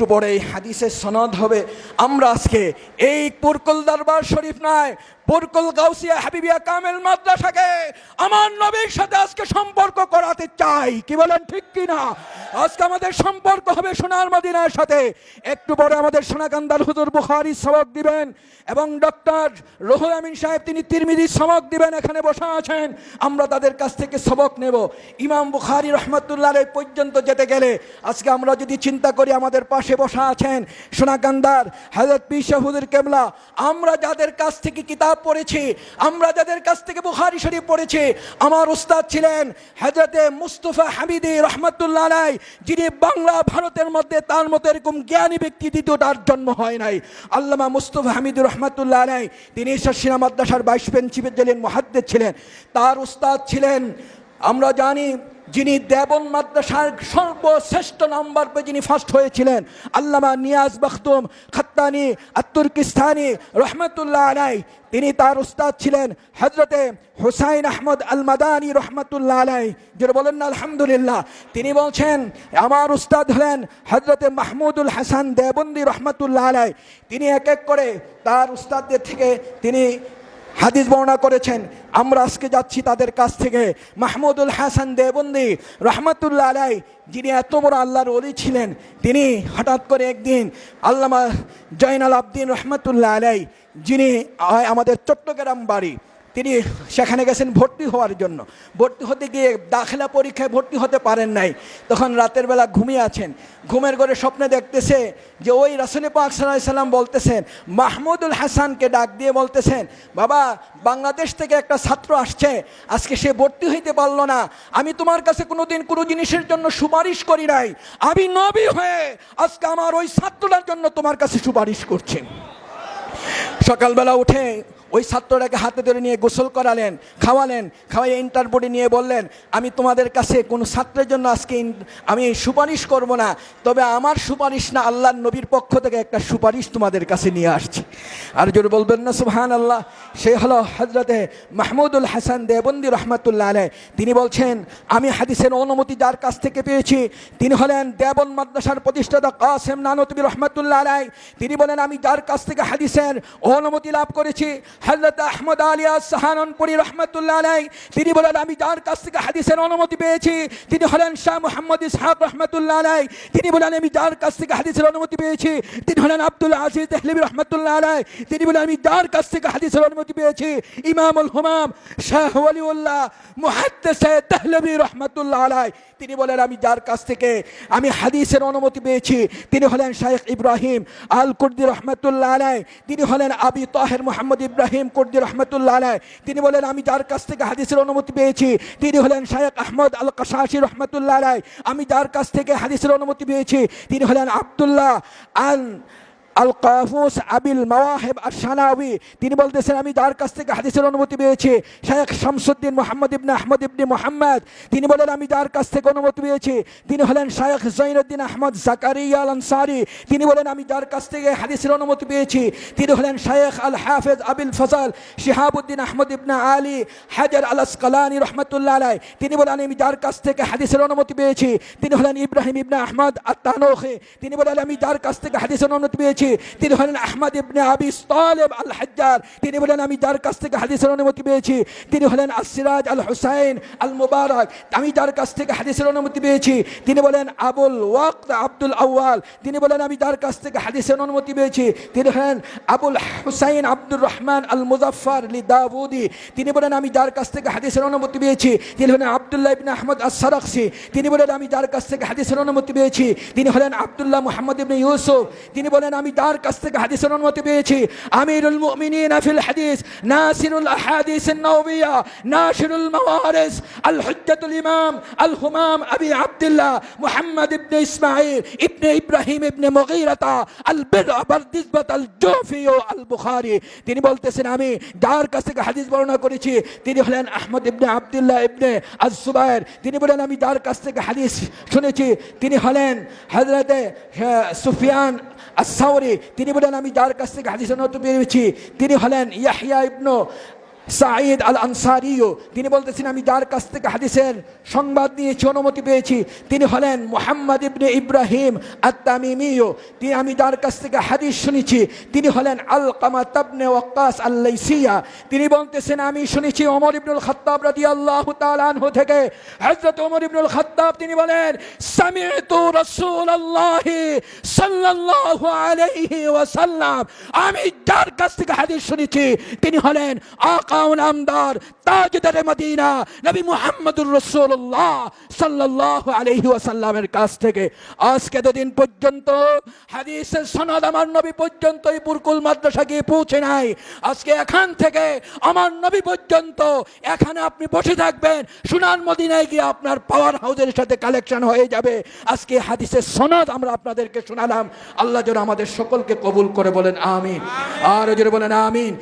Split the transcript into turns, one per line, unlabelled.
একটু পরে এই হাদিসের সনদ হবে। আমরা আজকে এই পুরকুল দরবার শরীফ নয় পুরকুল গাউসিয়া হাবিবিয়া কামেল মাদ্রাসাকে আমার নবীর সাথে আজকে সম্পর্ক করাতে চাই। কি বলেন ঠিক কি না আজকে আমাদের সম্পর্ক হবে সোনার মদিনার সাথে। একটু পরে আমাদের সোনাকান্দার হুজুর বুখারি সবক দিবেন এবং ডক্টর রহুল আমিন সাহেব তিনি তিরমিদি সবক দিবেন, এখানে বসা আছেন। আমরা তাদের কাছ থেকে সবক নেব। ইমাম বুখারি রহমতুল্লাহ পর্যন্ত যেতে গেলে আজকে আমরা যদি চিন্তা করি আমাদের পাশে বসা আছেন সোনাকান্দার হজরত পিসাহুদের কেবলা, আমরা যাদের কাছ থেকে কিতাব পড়েছি। আমরা যাদের কাছ থেকে বুখারি শরীফ পড়েছি, আমার উস্তাদ ছিলেন হজরতে মুস্তফা হামিদি রহমতুল্লাহ আলাই যিনি বাংলা, ভারতের মধ্যে তার মতো এরকম জ্ঞানী ব্যক্তি দ্বিতীয়টার জন্ম হয় নাই। আল্লামা মুস্তফা হামিদুর রহমতুল্লাহ আলাই তিনি শাসিনা মাদ্রাসার বাইশ প্রিন্সিপেল ছিলেন মহাদ্দের ছিলেন। তার উস্তাদ ছিলেন, আমরা জানি, যিনি দেবন মাদ্রাসার সর্বশ্রেষ্ঠ নাম্বার পেয়ে যিনি ফার্স্ট হয়েছিলেন, আল্লামা নিয়াজ বখতুম খাত্তানি আত্তুর্কিস্তানি রহমতুল্লাহ আলাই, তিনি তার উস্তাদ ছিলেন হজরতে হুসাইন আহমদ আল মাদানি রহমতুল্লাহ আলাই। যেটা বলেন না, আলহামদুলিল্লাহ। তিনি বলছেন, আমার উস্তাদ হলেন হজরতে মাহমুদুল হাসান দেবন্দি রহমতুল্লাহ আলাই। তিনি এক এক করে তার উস্তাদদের থেকে তিনি হাদিস বর্ণনা করেছেন, আমরা আজকে যাচ্ছি তাদের কাছ থেকে। মাহমুদুল হাসান দেবন্দি রহমতুল্লা আলাই যিনি এত বড় আল্লাহর অলি ছিলেন, তিনি হঠাৎ করে একদিন আল্লামা জয়নাল আবদিন রহমতুল্লাহ আলাই যিনি আমাদের চট্টগ্রাম বাড়ি তিনি সেখানে গেছেন ভর্তি হওয়ার জন্য। ভর্তি হতে গিয়ে দাখিলা পরীক্ষায় ভর্তি হতে পারেন নাই। তখন রাতের বেলা ঘুমিয়ে আছেন। ঘুমের ঘরে স্বপ্নে দেখতেছে যে ওই রাসুল পাক সাল্লাম বলতেছেন, মাহমুদুল হাসানকে ডাক দিয়ে বলতেছেন, বাবা, বাংলাদেশ থেকে একটা ছাত্র আসছে। আজকে সে ভর্তি হইতে পারল না। আমি তোমার কাছে কোনোদিন কোনো জিনিসের জন্য সুপারিশ করি নাই। আমি নবী হয়ে আজকে আমার ওই ছাত্রটার জন্য তোমার কাছে সুপারিশ করছি। সকালবেলা উঠে ওই ছাত্রটাকে হাতে ধরে নিয়ে গোসল করালেন, খাওয়ালেন খাওয়াই ইন্টারবোর্ডে নিয়ে বললেন, আমি তোমাদের কাছে কোনো ছাত্রের জন্য আজকে আমি সুপারিশ করব না, তবে আমার সুপারিশ না আল্লাহর নবীর পক্ষ থেকে একটা সুপারিশ তোমাদের কাছে নিয়ে আসছি। আর জোরে বলবেন না সুবহান আল্লাহ সে হলো হজরতে মাহমুদুল হাসান দেবন্দি রহমতুল্লাহ আলাই তিনি বলছেন, আমি হাদিসের অনুমতি যার কাছ থেকে পেয়েছি, তিনি হলেন দেবন মাদ্রাসার প্রতিষ্ঠাতা কাসেম নানতবী রহমতুল্লাহ আলাই তিনি বলেন, আমি যার কাছ থেকে হাদিসের অনুমতি লাভ করেছি হজরত আহমদ আলিয়া সাহানপুরি রহমতুল্লাহ আলাই তিনি বলেন, আমি যার কাছ থেকে হাদিসের অনুমতি পেয়েছি, তিনি হলেন শাহ মোহাম্মদ ইসহাক রহমতুল্লাহ আলাই তিনি বলেন, আমি যার কাছ থেকে হাদিসের অনুমতি পেয়েছি, তিনি হলেন আব্দুল আজিজ দেহলিবি রহমতুল্লাহ আলাই তিনি বলেন, আমি যার কাছ থেকে হাদিসের অনুমতি পেয়েছি, ইমামুল হুমাম শাহ ওয়ালিউল্লাহ মুহাদ্দিসে দেহলবি রহমতুল্লাহ আলাই তিনি বলেন, আমি যার কাছ থেকে আমি হাদিসের অনুমতি পেয়েছি, তিনি হলেন শাইখ ইব্রাহিম আল কুর্দি রহমতুল্লাহ আলাই তিনি হলেন আবি তাহের মোহাম্মদ ইব্রাহিম কুর্দি রহমতুল্লাহ আলাই তিনি বলেন, আমি যার কাছ থেকে হাদিসের অনুমতি পেয়েছি, তিনি হলেন শায়েক আহমদ আল কাশাসি রহমতুল্লাহ আলাই আমি যার কাছ থেকে হাদিসের অনুমতি পেয়েছি, তিনি হলেন আবদুল্লাহ আল আল কাফুস আবিল মাওয়াহেব আশানাবি তিনি বলতেছেন, আমি যার কাছ থেকে হাদিসের অনুমতি পেয়েছি শেখ শামসুদ্দিন মোহাম্মদ ইবনে আহমদ ইবনে মোহাম্মদ। তিনি বলেন, আমি যার কাছ থেকে অনুমতি পেয়েছি, তিনি হলেন শায়েখ জৈনুদ্দিন আহমদ জাকারিয়া আল আনসারি তিনি বলেন, আমি যার কাছ থেকে হাদিসের অনুমতি পেয়েছি, তিনি হলেন শায়েখ আল হাফেজ আবিল ফজল শিহাবুদ্দিন আহমদ ইবনে আলী হাজার আল আসকালানি রহমতুল্লাহ আলাই তিনি বলেন, আমি যার কাছ থেকে হাদিসের অনুমতি পেয়েছি, তিনি হলেন ইব্রাহিম ইবনে আহমদ আত্মানোখে তিনি বলেন, আমি যার কাছ থেকে হাদিসের অনুমতি পেয়েছি তিনি হলেন আহমদ ইবনে আবি তালেব আল হাজ্জার তিনি বলেন, আমি যার কাছ থেকে হাদিসের অনুমতি পেয়েছি, তিনি হলেন আসিরাজ আল হুসাইন আল মুবারক আমি যার কাছ থেকে হাদিসের অনুমতি পেয়েছি, তিনি বলেন আবুল ওয়াক্ত আব্দুল আউয়াল। তিনি বলেন, আমি যার কাছ থেকে হাদিসের অনুমতি পেয়েছি, তিনি হলেন আবুল হুসাইন আব্দুর রহমান আল মুজাফফর লি দাউদি তিনি বলেন, আমি যার কাছ থেকে হাদিসের অনুমতি পেয়েছি, তিনি হলেন আব্দুল্লাহ ইবনে আহমদ আসারাকসি তিনি বলেন, আমি যার কাছ থেকে হাদিসের অনুমতি পেয়েছি, তিনি হলেন আব্দুল্লাহ মুহাম্মদ ইবনে ইউসুফ। তিনি বলেন, আমি যার কাছ থেকে হাদিসের অনুমতি পেয়েছি আমিরুল মুমিনিন ফিল হাদিস নাসিরুল আহাদিস النووية ناشر الموارث الحجة الإمام الهمام أبي عبد الله محمد بن إسماعيل ابن إبراهيم ابن مغيرة البر بردزبة الجوفي البخاري তিনি বলতেছেন আমি যার কাছ থেকে হাদিস বর্ণনা করেছি তিনি হলেন আহমদ ইবনে আবদুল্লাহ ইবনে আজ সুবাইর তিনি বলেন আমি যার কাছ থেকে হাদিস শুনেছি তিনি হলেন হজরতে সুফিয়ান আসাউরি তিনি বলেন আমি যার কাছ থেকে হাদিস পেয়েছি তিনি হলেন ইয়াহিয়া ইবনু সাঈদ আল আনসারিও তিনি বলতেছেন, আমি যার কাছ থেকে হাদিসের সংবাদ নিয়েছি, অনুমতি পেয়েছি, তিনি হলেন মোহাম্মদ ইবনে ইব্রাহিম আত্তামিমিও। তিনি, আমি যার কাছ থেকে হাদিস শুনেছি, তিনি হলেন আল কামা তাবনে ওয়াক্কাস আল্লাইসিয়া। তিনি বলতেছেন, আমি শুনেছি অমর ইবনুল খাত্তাব রাদিয়াল্লাহু তাআলা আনহু থেকে, হযরত ওমর ইবনুল খাত্তাব, তিনি বলেন, সামি'তু রাসূলুল্লাহ সাল্লাল্লাহু আলাইহি ওয়াসাল্লাম, আমি যার কাছ থেকে হাদিস শুনেছি, তিনি হলেন আকাউন আমদার, তাজদার মদিনা। নবী মুহাম্মদুর রাসূলুল্লাহ সাল্লাল্লাহু আলাইহি ওয়াসাল্লামের কাছ থেকে আজকে দুদিন পর্যন্ত হাদিসের সনদ আমার নবী পর্যন্ত এই পুরকুল মাদ্রাসা গিয়ে পৌঁছে নাই। আজকে এখান থেকে আমার নবী পর্যন্ত এখানে আপনি বসে থাকবেন সুনান মদিনায় গিয়ে আপনার পাওয়ার হাউসের সাথে কালেকশন হয়ে যাবে। আজকে হাদিসের সনদ আমরা আপনাদেরকে শোনালাম। আল্লাহ যেন আমাদের সকলকে কবুল করে বলেন, আমিন। আর জোরে বলেন, আমিন।